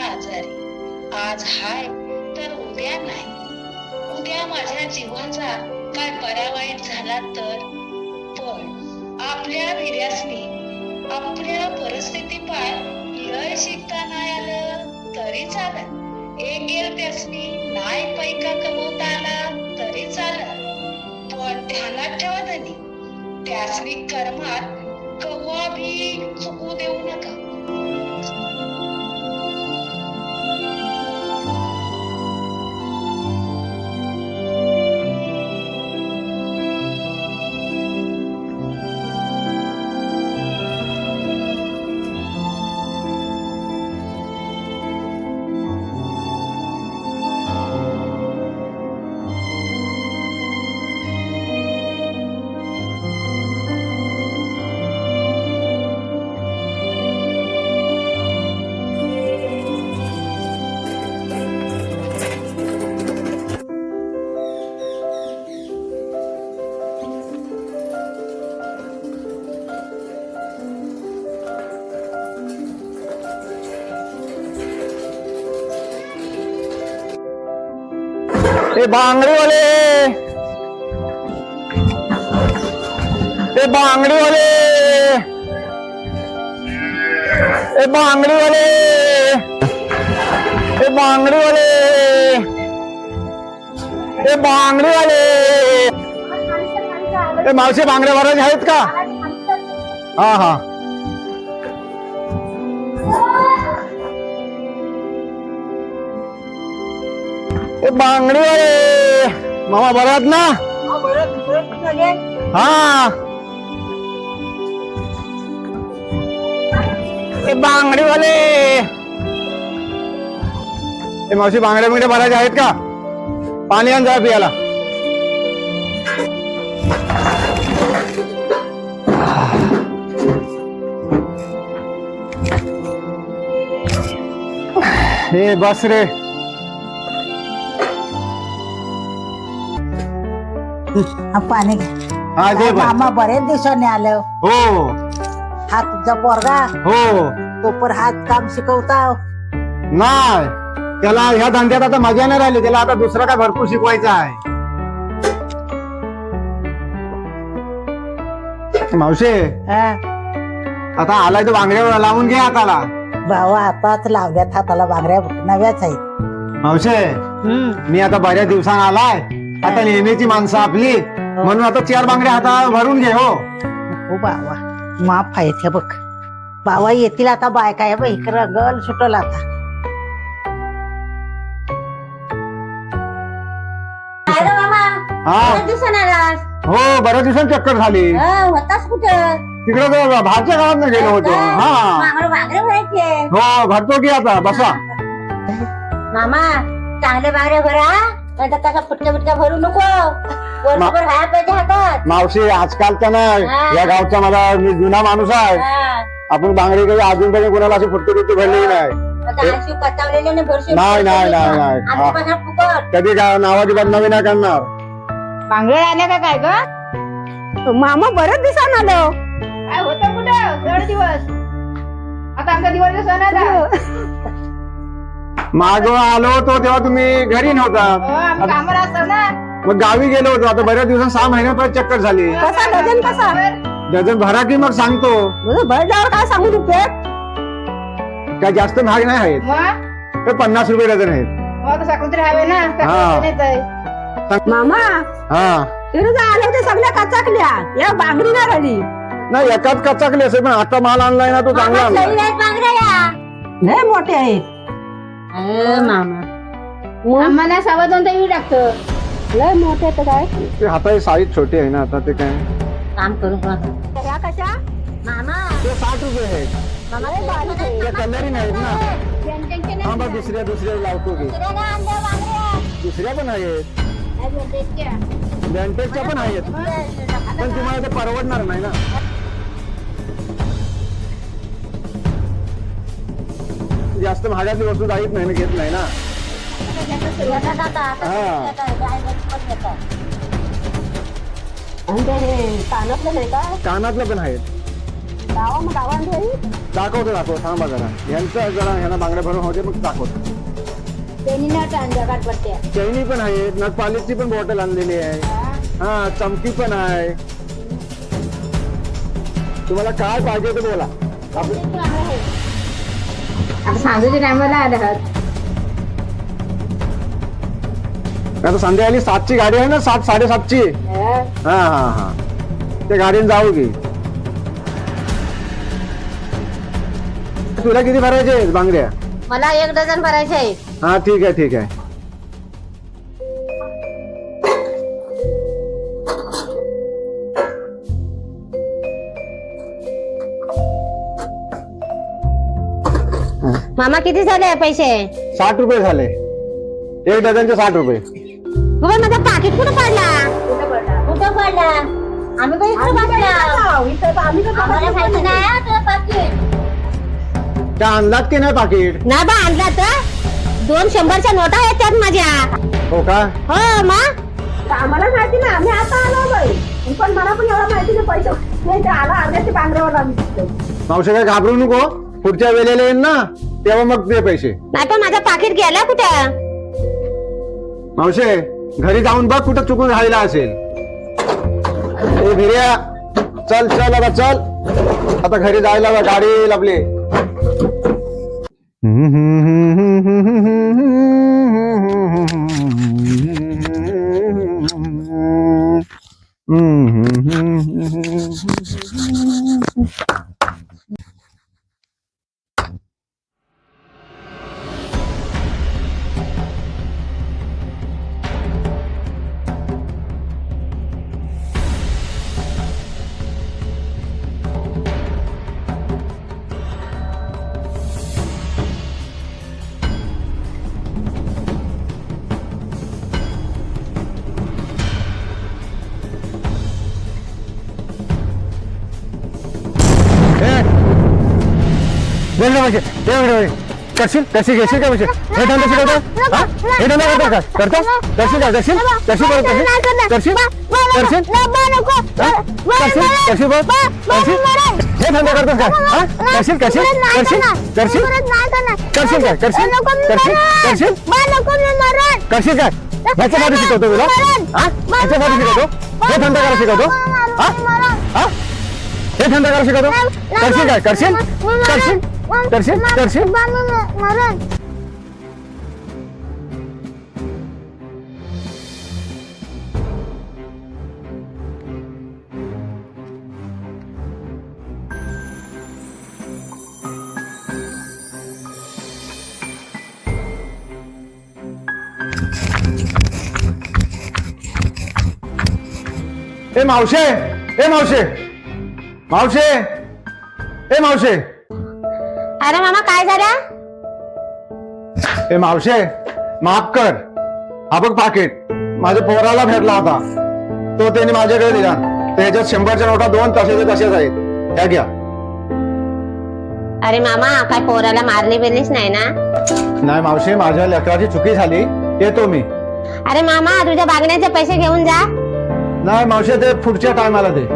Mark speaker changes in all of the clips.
Speaker 1: आजारी. आज हाय तर उद्या नाही. उद्या माझ्या जीवाचा काय परावाईत झाला तर? पण आपल्या वीर्यासनी आपल्या परिस्थिती पाय लय शिकता नाही आलं तरी चालत एक गेल त्यासनी नाही पैका कमवता आला तरी चालत पण ध्यानात ठेवा त्यांनी त्यासनी कर्मात कव्वा बी चुकू देऊ नका.
Speaker 2: ते बांगडीवाले! ते बांगडीवाले! ते बांगडीवाले! ते बांगडीवाले! ते बांगडीवाले! ते मावशी बांगड्या भरायचे आहेत का? हा हा. ते बांगडीवाले मामा बरात ना? हा ते बांगडीवाले ते मावशी बांगड्या बिंगड्या भरायच्या आहेत का? पाणी आण जा पियाला. हे बस रे.
Speaker 3: हा पाणी
Speaker 2: हा दे.
Speaker 3: मामा बरेच दिवसांनी आलं.
Speaker 2: हो.
Speaker 3: हा तुझा पोरगा?
Speaker 2: हो.
Speaker 3: तो पण हात काम शिकवता.
Speaker 2: नाही. त्याला ह्या धंद्यात आता मजा नाही राहिली. त्याला आता दुसरा काय भरपूर शिकवायचं आहे. मावशे
Speaker 3: हा.
Speaker 2: आता आलाय तो बांगड्यावर. लावून घे हाताला.
Speaker 3: भावा आताच लावल्यात. हाताला बांगड्या नव्याच आहेत.
Speaker 2: मावशे
Speaker 3: हम्म.
Speaker 2: मी आता बऱ्याच दिवसांना आलाय. आता नेहमीची माणसं आपली. म्हणून आता चार बांगड्या हाता भरून घे हो.
Speaker 3: हो बावा माफ आहेत हे बघ. बावा येतील आता बायका आहे बाई रंगल सुटल आता.
Speaker 4: अरे मामा?
Speaker 2: हा.
Speaker 4: बऱ्याच दिवसांनी आलास
Speaker 2: हो बऱ्याच दिवसांनी चक्कर झाली.
Speaker 4: अं, होतास कुठं?
Speaker 2: तिकडे तो बाहेरच्या गावात गेलो होतो. हा.
Speaker 4: मामाला बागरे भरायचे
Speaker 2: हो भरतो की आता बसा.
Speaker 4: मामा चांगले बागरे भरा. नाही तर फुटक्या फुटक्या भरू नको. वर्षभर व्हायला पाहिजे हातात.
Speaker 2: मावशी आजकालचा ना
Speaker 4: हा.
Speaker 2: या गावचा मला मी जुना माणूस आहे.
Speaker 4: हा.
Speaker 2: आपण बांगडी काही अजूनपर्यंत कोणाला अशी फुटकी फुटकी भरलेली नाही.
Speaker 4: आता आळशी कचावलेले नाही भरशी
Speaker 2: नाही, नाही, नाही, नाही. हा.
Speaker 4: आम्ही कसा फुकट.
Speaker 2: कधी काय नावाची बदनामी नाही करणार.
Speaker 5: बांगडे आले का काय ग?
Speaker 3: मामा बरेच दिवसांनी आलो
Speaker 5: काय होतं कुठं? दिवस. आता आमचा दिवाळीचा सण आहे ना.
Speaker 2: माग आलो होतो तेव्हा तुम्ही घरी नव्हता.
Speaker 5: हो, असतो ना.
Speaker 2: मग गावी गेलो होतो. आता बऱ्याच दिवसात सहा महिन्यापर्यंत चक्कर झाली.
Speaker 3: कसा? डझन कसा?
Speaker 2: डझन भरा की मग सांगतो.
Speaker 3: भरल्यावर काय सांगू रुपये
Speaker 2: काय जास्त महाग नाही आहेत.
Speaker 5: मग?
Speaker 2: तर पन्नास रुपये डझन आहेत.
Speaker 5: मग आता साखर हवे ना.
Speaker 2: हा.
Speaker 3: मामा
Speaker 2: हा.
Speaker 3: आलो सगळ्या कचाकल्या. या बांगडी नाही राहिली
Speaker 2: नाही एकाच कचाकली असेल पण आता माल आणलाय ना तो चांगला आणलाय.
Speaker 4: लई
Speaker 3: मोठे आहेत.
Speaker 4: अं, मामा
Speaker 5: आम्हाला दोन तरी लागतं.
Speaker 3: लय मोठे तर काय?
Speaker 2: ते हाताची साईज छोटी आहे ना आता ते काय?
Speaker 4: काम करू का
Speaker 3: या कशा?
Speaker 4: मामा
Speaker 2: ते साठ रुपये आहेत
Speaker 4: मामा लई बारीक आहे.
Speaker 2: नाहीत ना. हा बघ दुसऱ्या दुसऱ्या लावतो की.
Speaker 4: दुसऱ्याने आणल्या बांगड्या.
Speaker 2: दुसऱ्या पण आहेत.
Speaker 4: काय बोलतेस त्या?
Speaker 2: बँकेच्या पण आहेत. पण तुम्हाला ते परवडणार नाही ना. जास्त महागातली वस्तू जाईत नाही ना घेत नाही ना.
Speaker 3: कानातलं
Speaker 2: पण आहेत. दाखवतो दाखव थांबा जरा. यांचं जरा ह्यांना बांगड्या भरून होते मग दाखवतो. चैनी पण आहे. नटपालिशची पण बॉटल आणलेली आहे. हा? चमकी पण आहे. तुम्हाला काय पाहिजे ते बोला.
Speaker 5: आता सांगूच्या टायमाला आहात.
Speaker 2: आता संध्या आली सातची गाडी आहे ना सात साडेसातची. हा. हा हा त्या गाडीने जाऊ की. तुला किती भरायचे आहेत बांगड्या?
Speaker 4: मला एक डझन भरायचे आहे
Speaker 2: हा ठीक आहे ठीक आहे.
Speaker 4: मामा किती झाले पैसे?
Speaker 2: साठ रुपये झाले. एक डझनचे साठ रुपये.
Speaker 4: बाबा माझा पाकिट कुठं पडला? कुठं पडला? आम्ही पण इकडे बसला. आम्हाला माहिती नाही हा पाकीट
Speaker 2: त्या आणलात की नाही पाकिट
Speaker 4: ना बा आणला तर. दोन शंभरच्या नोटा आहेत त्यात माझ्या.
Speaker 2: हो का?
Speaker 4: हो मा.
Speaker 5: आम्हाला माहिती नाही. आम्ही आता आलो बाई. पण मला पण एवढं माहिती नाही पैसे. नाही ते आला अर्ध्याचे बांगड्यावर आम्ही
Speaker 2: मावशी काय घाबरू नको. पुढच्या वेळेला येईन ना तेव्हा मग दे पैसे.
Speaker 4: नाही पण माझा पाकिट गेला कुठं?
Speaker 2: मावशे घरी जाऊन बघ कुठं चुकून राहिला असेल. ए भिर्या चल चल आता चल. आता घरी जायला बघ, गाडी येईल आपली बोल ना म्हणजे करशील? कशी घेशील का म्हणजे हे धंदा शिकवतो हा? हे धंदा करतो का? करतो करशील का? करशील? कशी बोल करशील? करशील? करशील? करशील? कशी बोल करशील? हे धंदा करतोस का? हा? करशील? करशील? करशील? करशील? करशील काय करशील? करशील? करशील? करशील काय ह्याच्या ह्याच्यामध्ये शिकवतो तुला. हा? ह्याच्यामध्ये शिकवतो. हे धंदा करा शिकवतो. हा? हा? हे धंदा करा शिकवतो. करशील काय करशील? करशील? करशील करशील ए मावशे ए मावशे मावशे ए मावशे
Speaker 4: अरे मामा काय झालं?
Speaker 2: ए मावशे माफ कर. हा बघ पाकिट. माझ्या पोराला भेटला होता. तो त्यांनी माझ्याकडे दिला. त्याच्यात शंभरच्या नोटा दोन तसेच तसेच आहेत. त्या घ्या.
Speaker 4: अरे मामा काय पोराला मारली बिरलीच नाही ना?
Speaker 2: नाही मावशे माझ्या लेकराची चुकी झाली. येतो मी.
Speaker 4: अरे मामा तुझ्या बागण्याचे पैसे घेऊन जा.
Speaker 2: नाही मावशे ते पुढच्या टायमाला दे.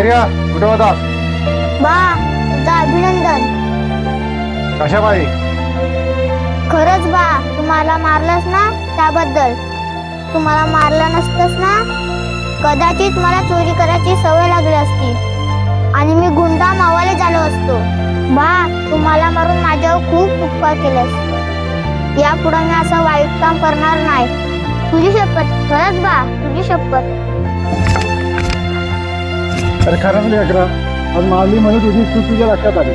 Speaker 2: काय रे कुठे होता?
Speaker 6: बा तुझं अभिनंदन.
Speaker 2: कशा पायी
Speaker 6: खरंच बा तुम्हाला मारलंस ना त्याबद्दल. तू मला मारलं नसतंस ना? कदाचित मला चोरी करायची सवय लागली असती. आणि मी गुंडा मावाले झालो असतो. बा तू मला मारून माझ्यावर खूप उपकार केलेस. यापुढे मी असं वाईट काम करणार नाही. तुझी शपथ खरंच बा तुझी शपथ.
Speaker 2: अरे खरंच म्हणजे लेकरा आज मारली म्हणून तुझी तू तुझ्या लक्षात आली